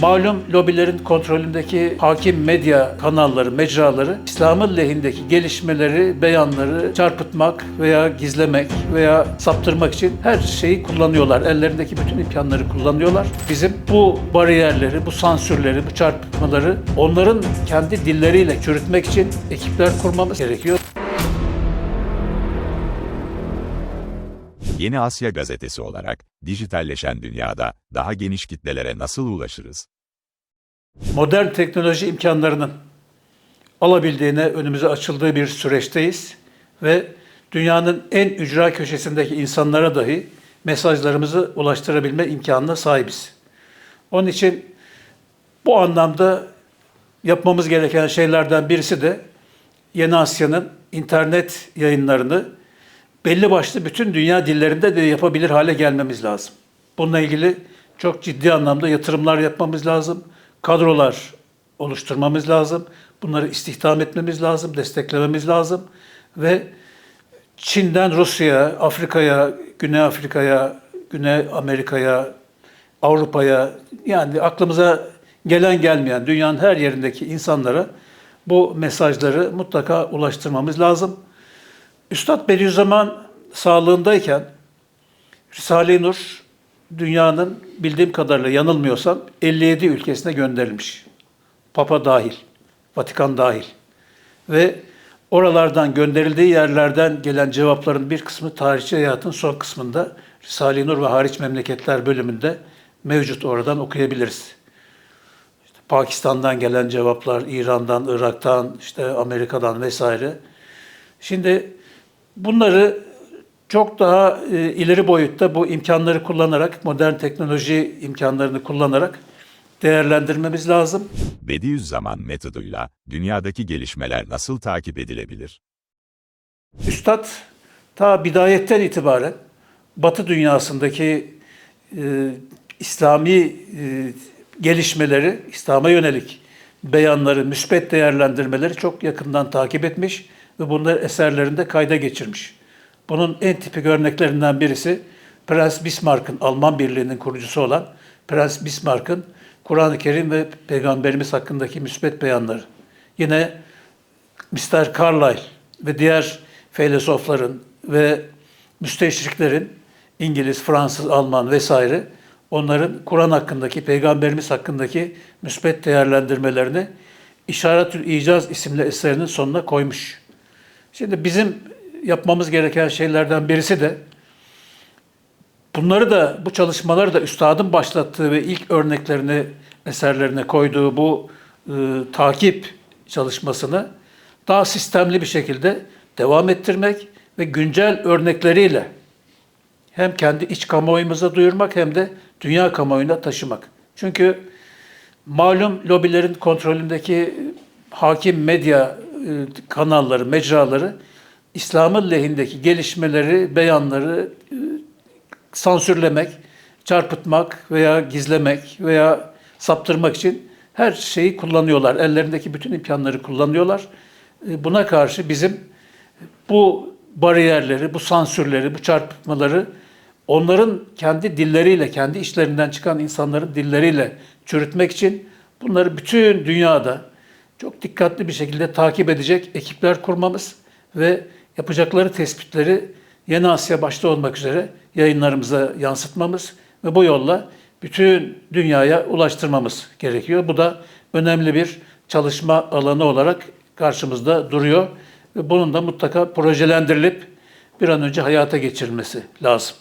Malum lobilerin kontrolündeki hakim medya kanalları, mecraları İslam'ın lehindeki gelişmeleri, beyanları çarpıtmak veya gizlemek veya saptırmak için her şeyi kullanıyorlar. Ellerindeki bütün imkanları kullanıyorlar. Bizim bu bariyerleri, bu sansürleri, bu çarpıtmaları onların kendi dilleriyle çürütmek için ekipler kurmamız gerekiyor. Yeni Asya Gazetesi olarak dijitalleşen dünyada daha geniş kitlelere nasıl ulaşırız? modern teknoloji imkanlarının alabildiğine önümüze açıldığı bir süreçteyiz ve dünyanın en ücra köşesindeki insanlara dahi mesajlarımızı ulaştırabilme imkanına sahibiz. Onun için bu anlamda yapmamız gereken şeylerden birisi de Yeni Asya'nın internet yayınlarını belli başlı bütün dünya dillerinde de yapabilir hale gelmemiz lazım. Bununla ilgili çok ciddi anlamda yatırımlar yapmamız lazım. Kadrolar oluşturmamız lazım. Bunları istihdam etmemiz lazım, desteklememiz lazım ve Çin'den Rusya'ya, Afrika'ya, Güney Afrika'ya, Güney Amerika'ya, Avrupa'ya yani aklımıza gelen gelmeyen dünyanın her yerindeki insanlara bu mesajları mutlaka ulaştırmamız lazım. Üstad Bediüzzaman sağlığındayken Risale-i Nur dünyanın bildiğim kadarıyla yanılmıyorsam 57 ülkesine gönderilmiş. Papa dahil, Vatikan dahil. Ve oralardan gönderildiği yerlerden gelen cevapların bir kısmı tarihçi hayatın son kısmında Risale-i Nur ve Hariç Memleketler bölümünde mevcut oradan okuyabiliriz. İşte Pakistan'dan gelen cevaplar, İran'dan, Irak'tan, işte Amerika'dan vesaire. Şimdi bunları çok daha e, ileri boyutta bu imkanları kullanarak, modern teknoloji imkanlarını kullanarak değerlendirmemiz lazım. Bediüzzaman metoduyla dünyadaki gelişmeler nasıl takip edilebilir? Üstad ta bidayetten itibaren Batı dünyasındaki e, İslami e, gelişmeleri, İslam'a yönelik beyanları, müspet değerlendirmeleri çok yakından takip etmiş ve bunları eserlerinde kayda geçirmiş. Bunun en tipik örneklerinden birisi Prens Bismarck'ın, Alman Birliği'nin kurucusu olan Prens Bismarck'ın Kur'an-ı Kerim ve Peygamberimiz hakkındaki müspet beyanları. Yine Mr. Carlyle ve diğer filozofların ve müsteşriklerin İngiliz, Fransız, Alman vesaire onların Kur'an hakkındaki, Peygamberimiz hakkındaki müspet değerlendirmelerini İşaretül İcaz isimli eserinin sonuna koymuş. Şimdi bizim yapmamız gereken şeylerden birisi de bunları da bu çalışmaları da üstadın başlattığı ve ilk örneklerini eserlerine koyduğu bu e, takip çalışmasını daha sistemli bir şekilde devam ettirmek ve güncel örnekleriyle hem kendi iç kamuoyumuza duyurmak hem de dünya kamuoyuna taşımak. Çünkü malum lobilerin kontrolündeki hakim medya kanalları, mecraları İslam'ın lehindeki gelişmeleri, beyanları e, sansürlemek, çarpıtmak veya gizlemek veya saptırmak için her şeyi kullanıyorlar. Ellerindeki bütün imkanları kullanıyorlar. E, Buna karşı bizim bu bariyerleri, bu sansürleri, bu çarpıtmaları onların kendi dilleriyle, kendi işlerinden çıkan insanların dilleriyle çürütmek için bunları bütün dünyada çok dikkatli bir şekilde takip edecek ekipler kurmamız ve yapacakları tespitleri Yeni Asya başta olmak üzere yayınlarımıza yansıtmamız ve bu yolla bütün dünyaya ulaştırmamız gerekiyor. Bu da önemli bir çalışma alanı olarak karşımızda duruyor ve bunun da mutlaka projelendirilip bir an önce hayata geçirilmesi lazım.